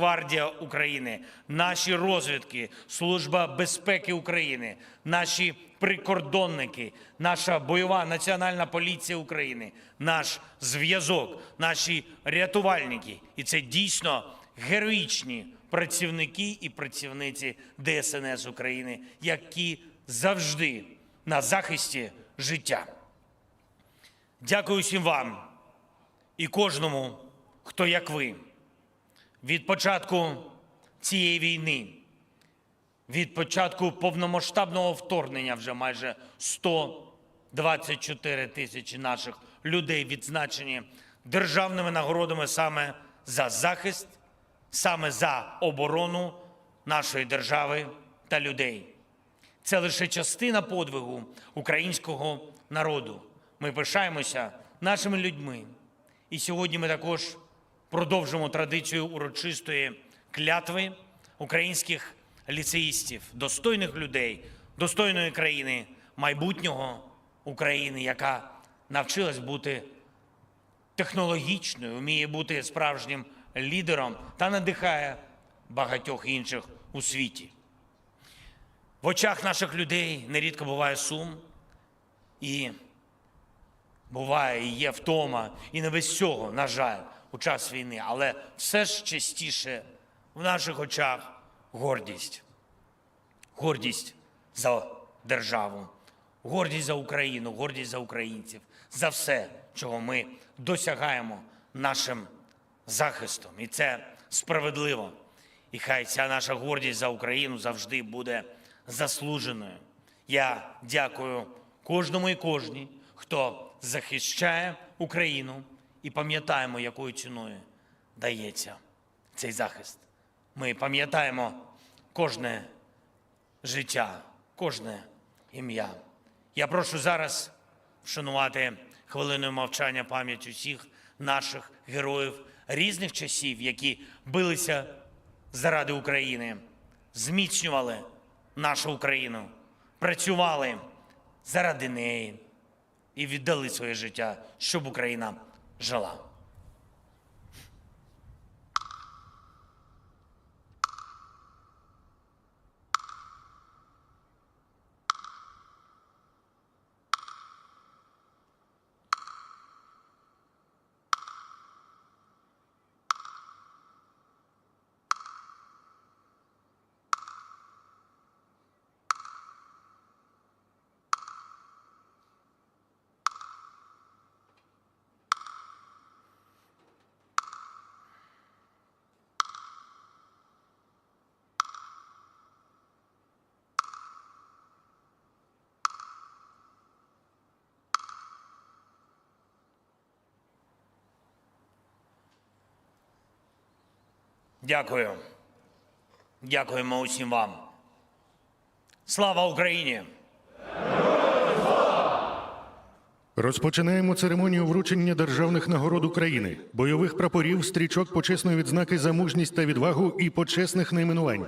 Нацгвардія України, наші розвідки, Служба безпеки України, наші прикордонники, наша бойова національна поліція України, наш зв'язок, наші рятувальники. І це дійсно героїчні працівники і працівниці ДСНС України, які завжди на захисті життя. Дякую всім вам і кожному, хто як ви. Від початку цієї війни, від початку повномасштабного вторгнення вже майже 124 тисячі наших людей відзначені державними нагородами саме за захист, саме за оборону нашої держави та людей. Це лише частина подвигу українського народу. Ми пишаємося нашими людьми. І сьогодні ми також продовжимо традицію урочистої клятви українських ліцеїстів, достойних людей, достойної країни, майбутнього України, яка навчилась бути технологічною, вміє бути справжнім лідером та надихає багатьох інших у світі. В очах наших людей нерідко буває сум, і буває, і є втома, і не без цього, на жаль, у час війни. Але все ж частіше в наших очах гордість. Гордість за державу, гордість за Україну, гордість за українців, за все, чого ми досягаємо нашим захистом. І це справедливо. І хай ця наша гордість за Україну завжди буде заслуженою. Я дякую кожному і кожній, хто захищає Україну, і пам'ятаємо, якою ціною дається цей захист. Ми пам'ятаємо кожне життя, кожне ім'я. Я прошу зараз вшанувати хвилиною мовчання пам'ять усіх наших героїв різних часів, які билися заради України, зміцнювали нашу Україну, працювали заради неї і віддали своє життя, щоб Україна Jalá. Дякую. Дякуємо усім вам. Слава Україні! Розпочинаємо церемонію вручення державних нагород України, бойових прапорів, стрічок почесної відзнаки за мужність та відвагу і почесних найменувань.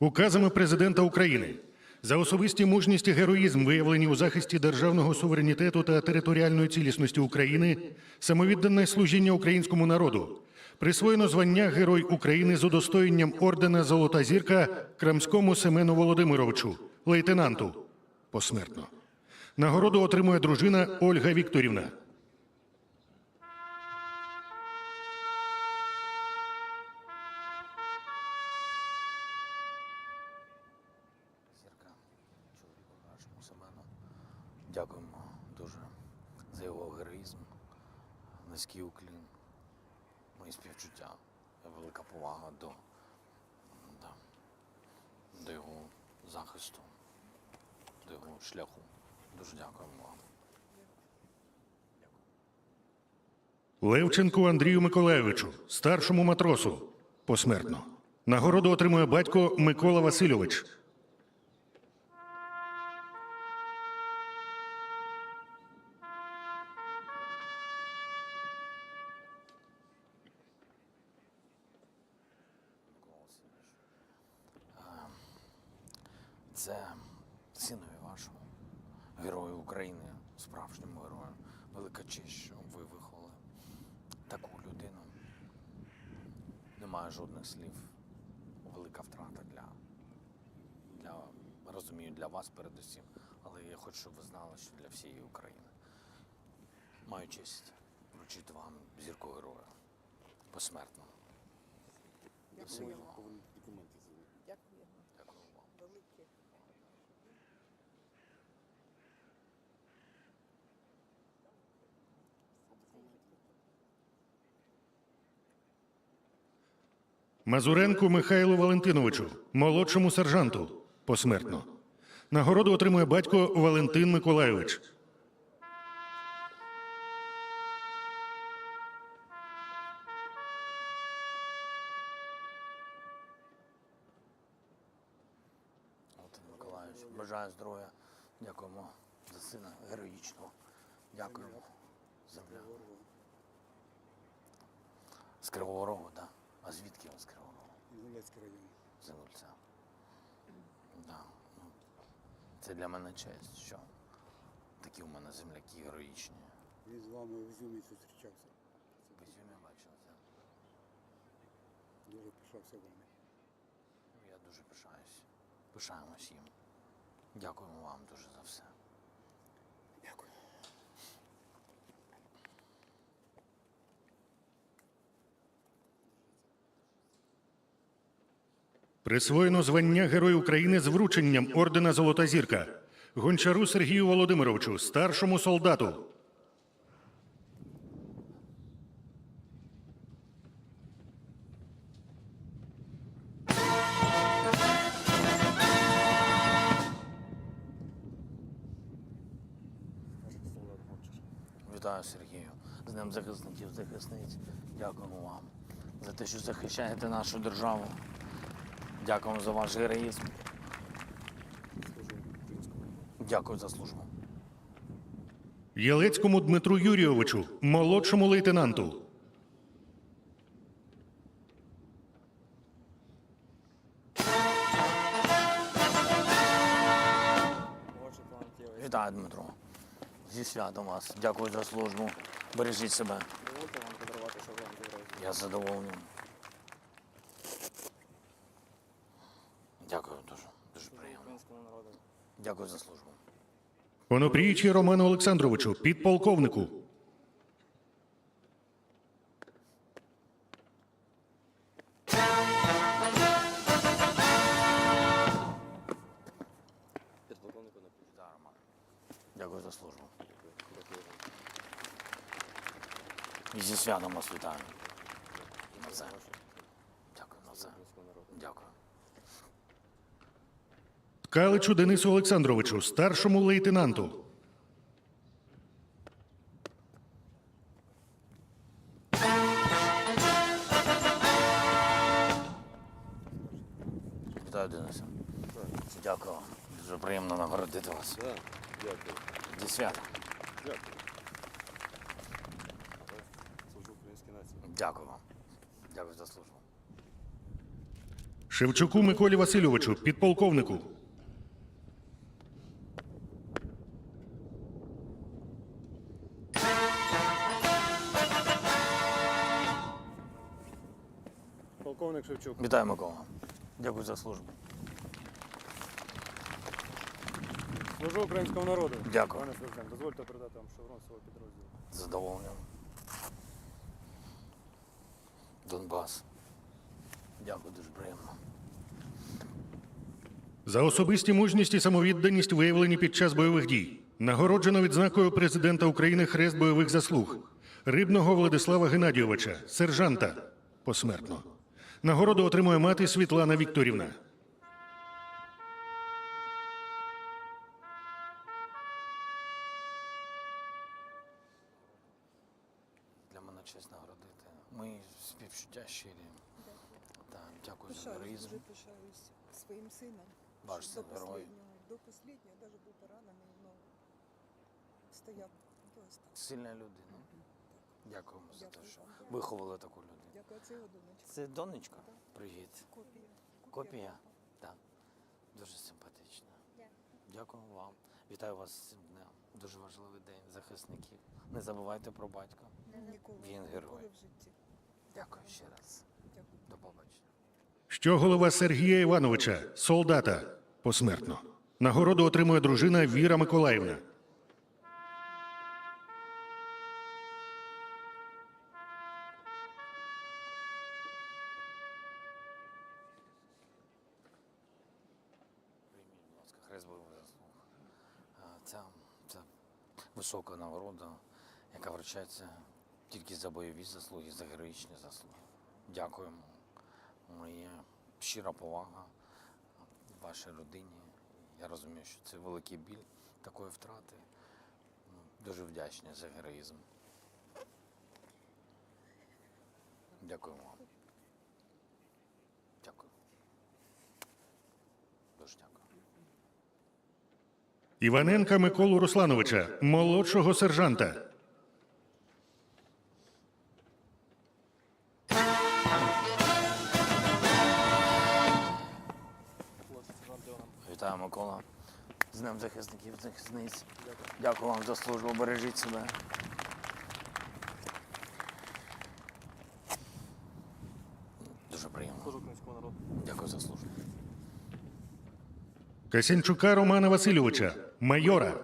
Указами президента України за особисті мужність і героїзм, виявлені у захисті державного суверенітету та територіальної цілісності України, самовіддане служіння українському народу. Присвоєно звання Герой України з удостоєнням ордена Золота зірка Крамському Семену Володимировичу, лейтенанту посмертно. Нагороду отримує дружина Ольга Вікторівна. Левченку Андрію Миколаєвичу, старшому матросу, посмертно. Нагороду отримує батько Микола Васильович. Жодних слів. Велика втрата для, для розумію, для вас передусім. Але я хочу, щоб ви знали, що для всієї України. Маю честь вручити вам зірку героя посмертно. Дякую. Дякую вам. Велике. Мазуренку Михайлу Валентиновичу, молодшому сержанту, посмертно. Нагороду отримує батько Валентин Миколайович. Валентин Миколаївич, бажаю здоров'я. Дякуємо за сина героїчного. Дякуємо. Земля. З Кривого Рогу, так? А звідки ви з Кривого Рогу? Інгулецький район. З Інгульця. Да. Ну, це для мене честь, що такі у мене земляки героїчні. Він з вами в Ізюмі зустрічався. В Ізюмі бачив це. Дуже пишався вами. Ну, Я дуже пишаюсь. Пишаємось їм. Дякуємо вам дуже за все. Присвоєно звання Герой України з врученням ордена Золота зірка. Гончару Сергію Володимировичу, старшому солдату. Вітаю Сергію. З Днем захисників, захисниць. Дякуємо вам за те, що захищаєте нашу державу. Дякуємо за ваш героїзм. Дякую за службу. Єлецькому Дмитру Юрійовичу, молодшому лейтенанту. Вітаю, Дмитро. Зі святом вас. Дякую за службу. Бережіть себе. Я задоволений. Дякую дуже. Дуже приємно. Українському народу. Дякую за службу. Онопріючі Роману Олександровичу, підполковнику. Дякую за службу. І зі святом вас вітаю. Дякую це. Дякую. Ткаличу Денису Олександровичу, старшому лейтенанту. Вітаю, Денисе. Дякую. Дуже приємно нагородити вас. Дякую. Зі святом. Дякую. Служу українській нації. Дякую вам. Дякую за службу. Шевчуку Миколі Васильовичу, підполковнику. Шевчук. Вітаю, Микола. Дякую за службу. Служу українському народу. Дякую. Пане сержант, дозвольте передати вам шеврон свого підрозділу. Задоволенням. Донбас. Дякую, дуже приємно. За особисті мужність і самовідданість, виявлені під час бойових дій. Нагороджено відзнакою президента України Хрест бойових заслуг. Рибного Владислава Геннадійовича, сержанта. Посмертно. Нагороду отримує мати Світлана Вікторівна. Для мене честь нагородити. Ми співчуття щирі. Так, дякую за героїзм. дуже пишаюсь своїм сином. Ваш що син до герой. до последнього, навіть був поранений, але стояв до останнього. Сильна людина. Дякуємо за те, що виховали таку людину. Дякую, це його донечка. Це донечка? Привіт. Копія. Копія? Так. Дуже симпатична. Дякую вам. Вітаю вас з цим днем. Дуже важливий день захисників. Не забувайте про батька. Ніколи, Він ніколи герой. в житті. Дякую ще раз. Дякую. До побачення. Що голова Сергія Івановича, солдата, посмертно. Нагороду отримує дружина Віра Миколаївна. Висока нагорода, яка вручається тільки за бойові заслуги, за героїчні заслуги. Дякуємо. Моя щира повага вашій родині. Я розумію, що це великий біль такої втрати. Ну, Дуже вдячні за героїзм. Дякую вам. Дякую. Дуже дякую. Іваненка Миколу Руслановича, молодшого сержанта. Вітаю, Микола. З Днем захисників захисниць. Дякую вам за службу. Бережіть себе. Дуже приємно. Дякую за службу. Касянчука Романа Васильовича, майора.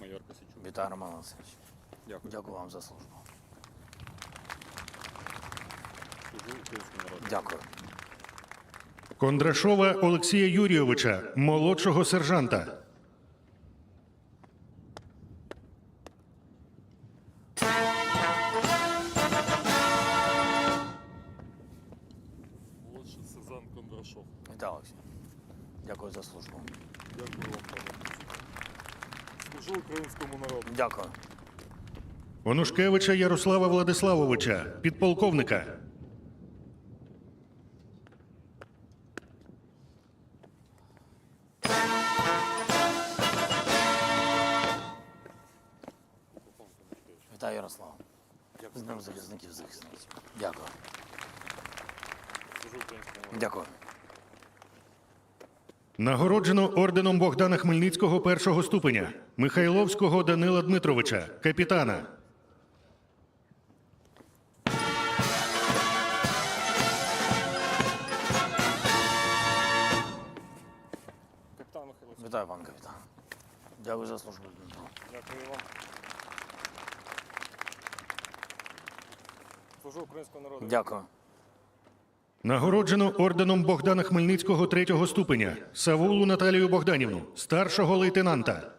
Майор Косичук. Вітаю, Роман Васильович. Дякую. Дякую вам за службу. Дякую. Кондрашова Олексія Юрійовича, молодшого сержанта. Онушкевича Ярослава Владиславовича, підполковника. Вітаю, Ярослав. З Днем захисників захисниць. Дякую. Дякую. Нагороджено орденом Богдана Хмельницького першого ступеня Михайловського Данила Дмитровича, капітана. Вітаю, пан капітан. Дякую за службу, Дякую вам. Служу українському народу. Дякую. Нагороджено орденом Богдана Хмельницького третього ступеня Савулу Наталію Богданівну, старшого лейтенанта.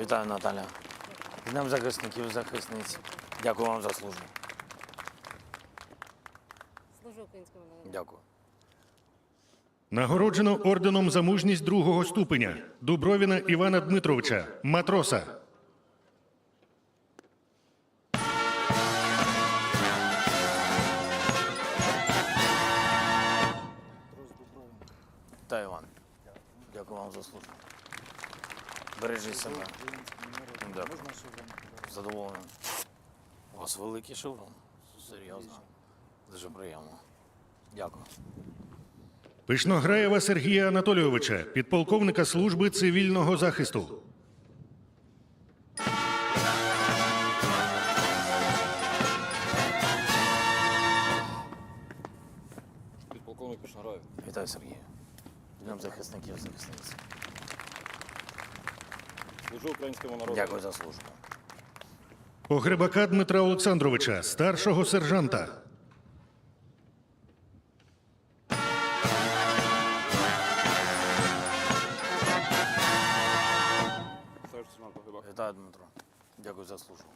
Вітаю, Наталя. Днем захисників захисниць. Дякую вам за службу. Служу українському народу. Дякую. Нагороджено орденом за мужність другого ступеня Дубровіна Івана Дмитровича, матроса. Вітаю, Іван. Дякую вам за службу. Бережіть себе. Дякую. Задоволений. У вас великий шеврон. Серйозно. Дуже приємно. Дякую. Пишнограєва Сергія Анатолійовича, підполковника служби цивільного захисту. Підполковник Пішнараєв. Вітаю, Сергію. Днем захисників захисниць. Служу українському народу. Дякую за службу. Погребака Дмитра Олександровича, старшого сержанта. Вітаю, Дмитро. Дякую за службу.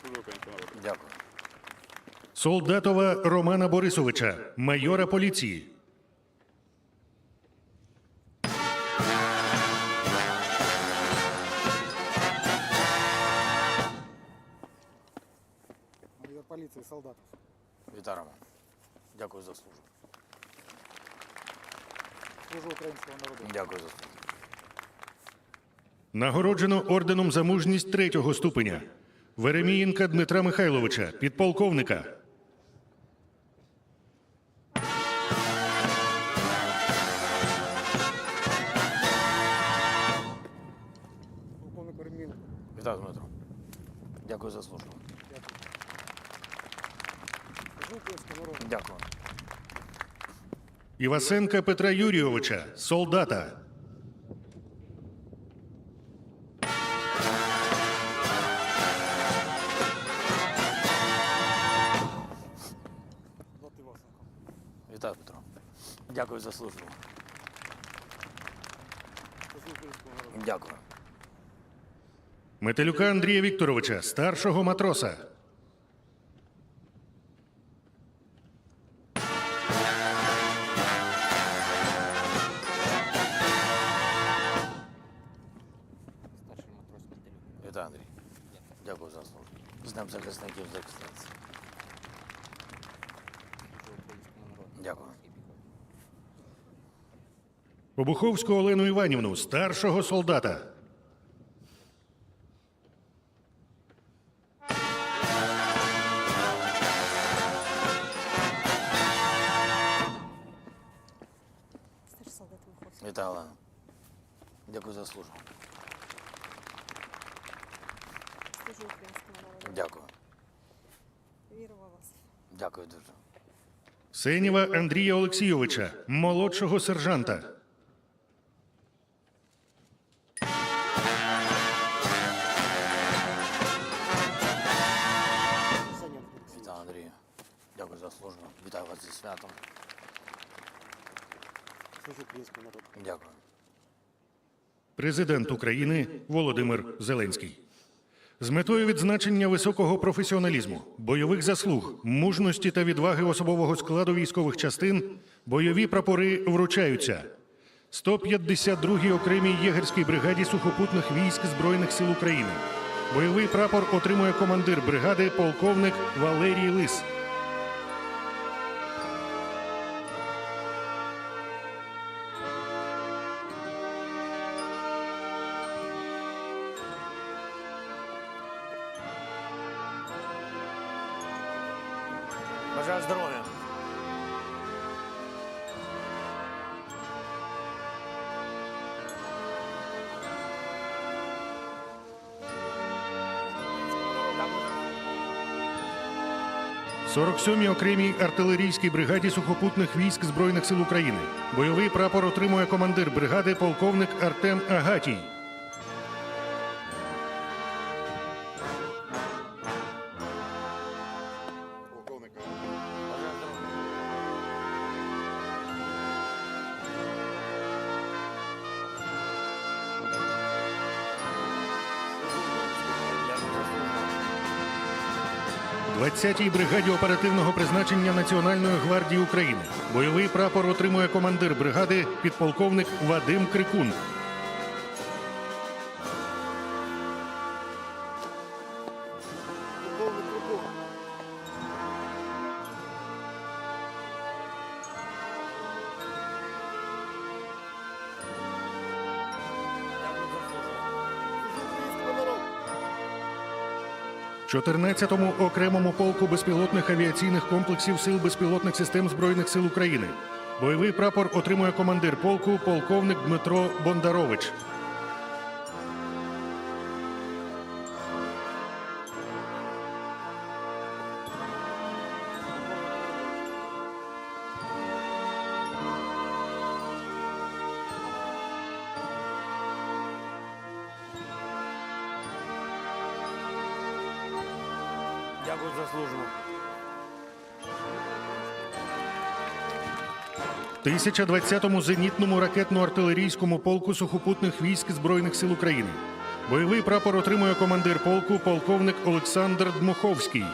Служу українському народу. Дякую. Солдатова Романа Борисовича, майора поліції. Нагороджено орденом за мужність третього ступеня Веремієнка Дмитра Михайловича, підполковника. Полковник Веремієнко. Вітаю, Дмитро. Дякую за службу. Служу. Дякую. Івасенка Петра Юрійовича, солдата. За службу. Дякую. Метелюка Андрія Вікторовича, старшого матроса. Вітаю, Андрій. Дякую за службу. З Днем захисників захисниць. Дякую. Обуховську Олену Іванівну, старшого солдата. Вітаю, Олена. Дякую за службу. Служу українському народу. Дякую. Вірю в вас. Дякую дуже. Сенєва Андрія Олексійовича, молодшого сержанта. Дякую за службу. Вітаю вас зі святом. служу українському народу. Дякую. Президент України Володимир Зеленський. З метою відзначення високого професіоналізму, бойових заслуг, мужності та відваги особового складу військових частин бойові прапори вручаються 152-й окремій єгерській бригаді сухопутних військ Збройних сил України. Бойовий прапор отримує командир бригади полковник Валерій Лис. 47-й окремій артилерійській бригаді сухопутних військ Збройних сил України. Бойовий прапор отримує командир бригади полковник Артем Агатій. 10-й бригаді оперативного призначення Національної гвардії України. Бойовий прапор отримує командир бригади підполковник Вадим Крикун. 14-му окремому полку безпілотних авіаційних комплексів Сил безпілотних систем Збройних сил України. Бойовий прапор отримує командир полку полковник Дмитро Бондарович. 1020-му зенітному ракетно-артилерійському полку сухопутних військ Збройних сил України. Бойовий прапор отримує командир полку полковник Олександр Дмуховський.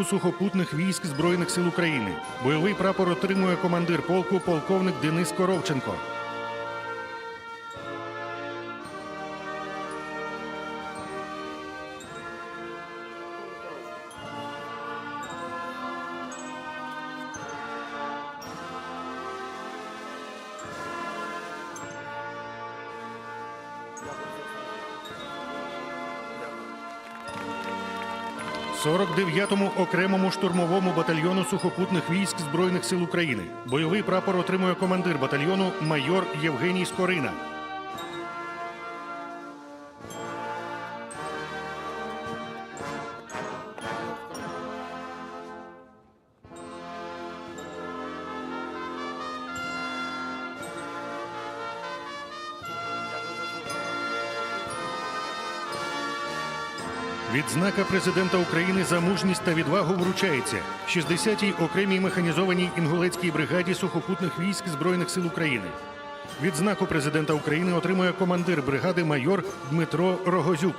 Полку сухопутних військ Збройних сил України. Бойовий прапор отримує командир полку полковник Денис Коровченко. – 49-му окремому штурмовому батальйону сухопутних військ Збройних сил України. Бойовий прапор отримує командир батальйону майор Євгеній Скорина. Відзнака президента України за мужність та відвагу вручається 60-й окремій механізованій інгулецькій бригаді сухопутних військ Збройних сил України. Відзнаку президента України отримує командир бригади майор Дмитро Рогозюк.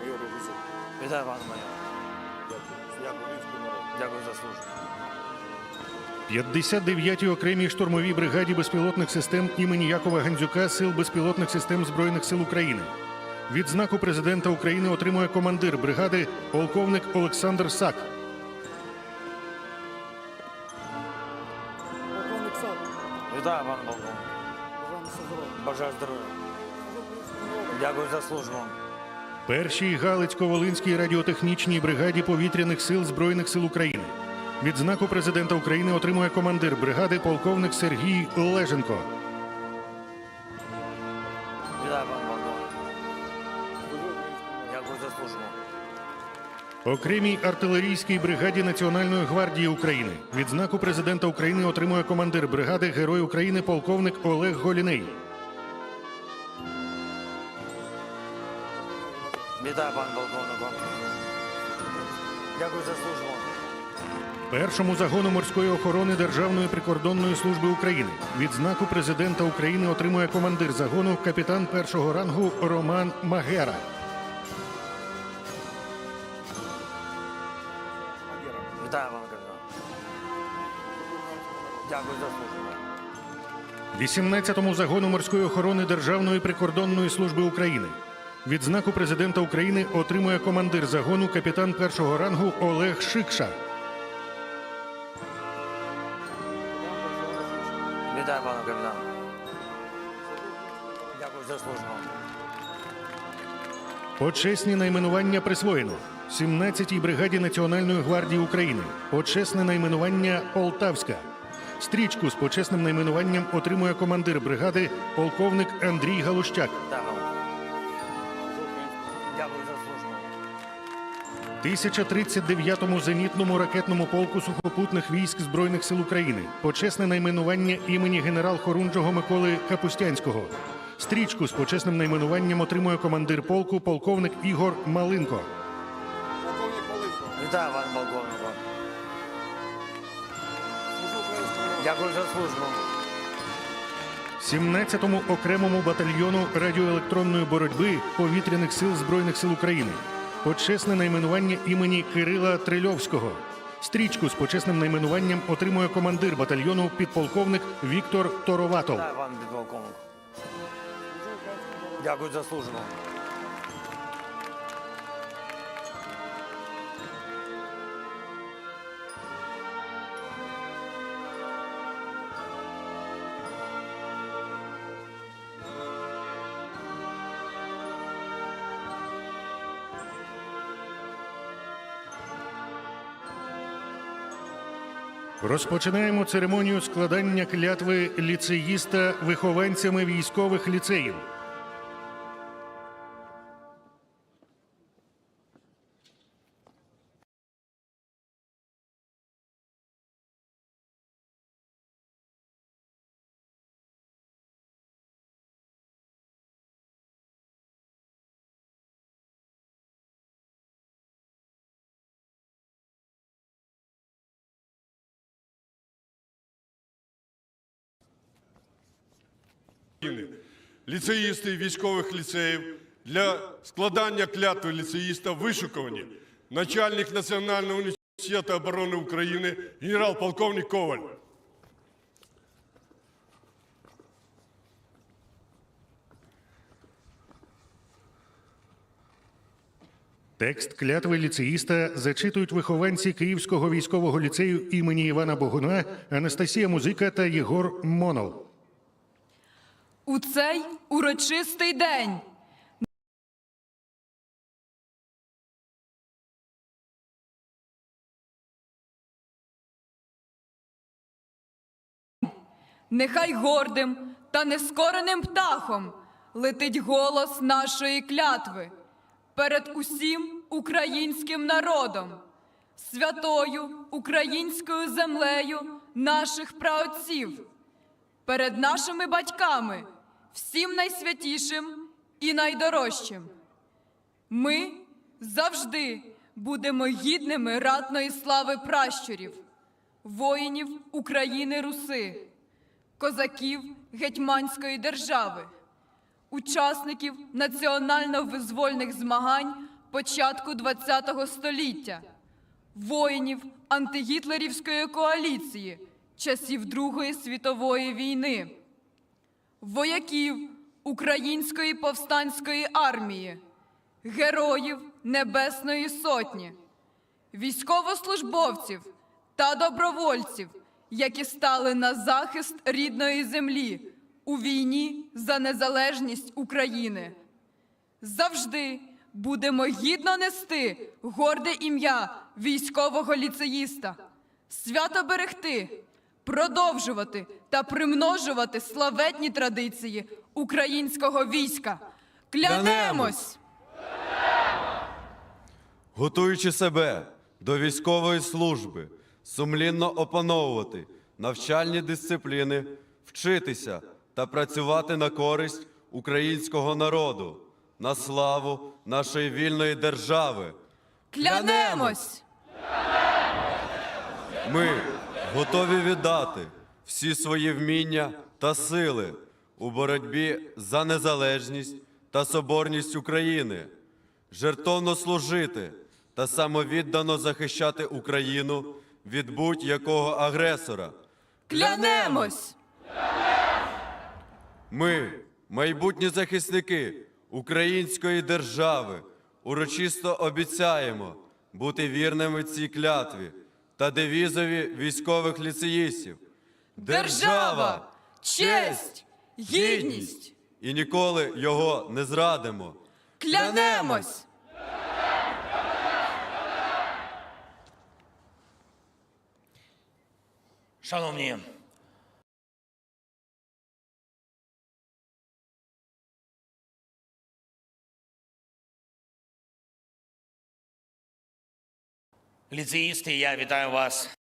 Майор Рогозюк. Вітаю, пане майор. Дякую. Дякую за службу. 59-й окремій штурмовій бригаді безпілотних систем імені Якова Гандзюка Сил безпілотних систем Збройних сил України. Відзнаку президента України отримує командир бригади полковник Олександр Сак. Полковник Сад, Вітаю, пане полковник. бажаємо все здоров'я. Бажаю здоров'я. Дякую за службу. Першій Галицько-Волинській радіотехнічній бригаді повітряних сил Збройних сил України. Відзнаку президента України отримує командир бригади полковник Сергій Леженко. Окремій артилерійській бригаді Національної гвардії України. Відзнаку президента України отримує командир бригади Герой України полковник Олег Голіней. Вітаю, пане полковнику. Дякую за службу. Першому загону морської охорони Державної прикордонної служби України. Відзнаку президента України отримує командир загону капітан першого рангу Роман Магера. 18-му загону морської охорони Державної прикордонної служби України. Відзнаку президента України отримує командир загону капітан першого рангу Олег Шикша. Вітаю, пане капітан. Дякую за службу. Почесні найменування присвоєно 17-й бригаді Національної гвардії України. Почесне найменування Полтавська. Стрічку з почесним найменуванням отримує командир бригади полковник Андрій Галущак. Вам. Українському Дякую за службу. 1039-му зенітному ракетному полку сухопутних військ Збройних сил України. Почесне найменування імені генерал-хорунжого Миколи Капустянського. Стрічку з почесним найменуванням отримує командир полку полковник Ігор Малинко. Полковник Вітаю, пане полковнику. Дякую за службу. 17-му окремому батальйону радіоелектронної боротьби повітряних сил Збройних сил України. Почесне найменування імені Кирила Трильовського. Стрічку з почесним найменуванням отримує командир батальйону підполковник Віктор Тороватов. Підполковник. Народу. Дякую за службу. Розпочинаємо церемонію складання клятви ліцеїста вихованцями військових ліцеїв. Ліцеїсти військових ліцеїв для складання клятви ліцеїста вишукувані начальник Національного університету оборони України, генерал-полковник Коваль. Текст клятви ліцеїста зачитують вихованці Київського військового ліцею імені Івана Богуна Анастасія Музика та Єгор Монов. У цей урочистий день. Нехай гордим та нескореним птахом летить голос нашої клятви перед усім українським народом, святою українською землею наших праотців перед нашими батьками, всім найсвятішим і найдорожчим. Ми завжди будемо гідними ратної слави пращурів, воїнів України Руси, козаків Гетьманської держави, учасників національно-визвольних змагань початку ХХ століття, воїнів антигітлерівської коаліції часів Другої світової війни, вояків Української повстанської армії, героїв Небесної Сотні, військовослужбовців та добровольців, які стали на захист рідної землі у війні за незалежність України. Завжди будемо гідно нести горде ім'я військового ліцеїста, свято берегти, продовжувати та примножувати славетні традиції українського війська. Клянемось! готуючи себе до військової служби, сумлінно опановувати навчальні дисципліни, вчитися та працювати на користь українського народу, на славу нашої вільної держави. Клянемось! Ми готові віддати всі свої вміння та сили у боротьбі за незалежність та соборність України, жертовно служити та самовіддано захищати Україну від будь-якого агресора. Клянемось! Ми, майбутні захисники української держави, урочисто обіцяємо бути вірними цій клятві та девізові військових ліцеїстів. Держава, честь, гідність! І ніколи його не зрадимо. Клянемось! Шановні ліцеїсти, я вітаю вас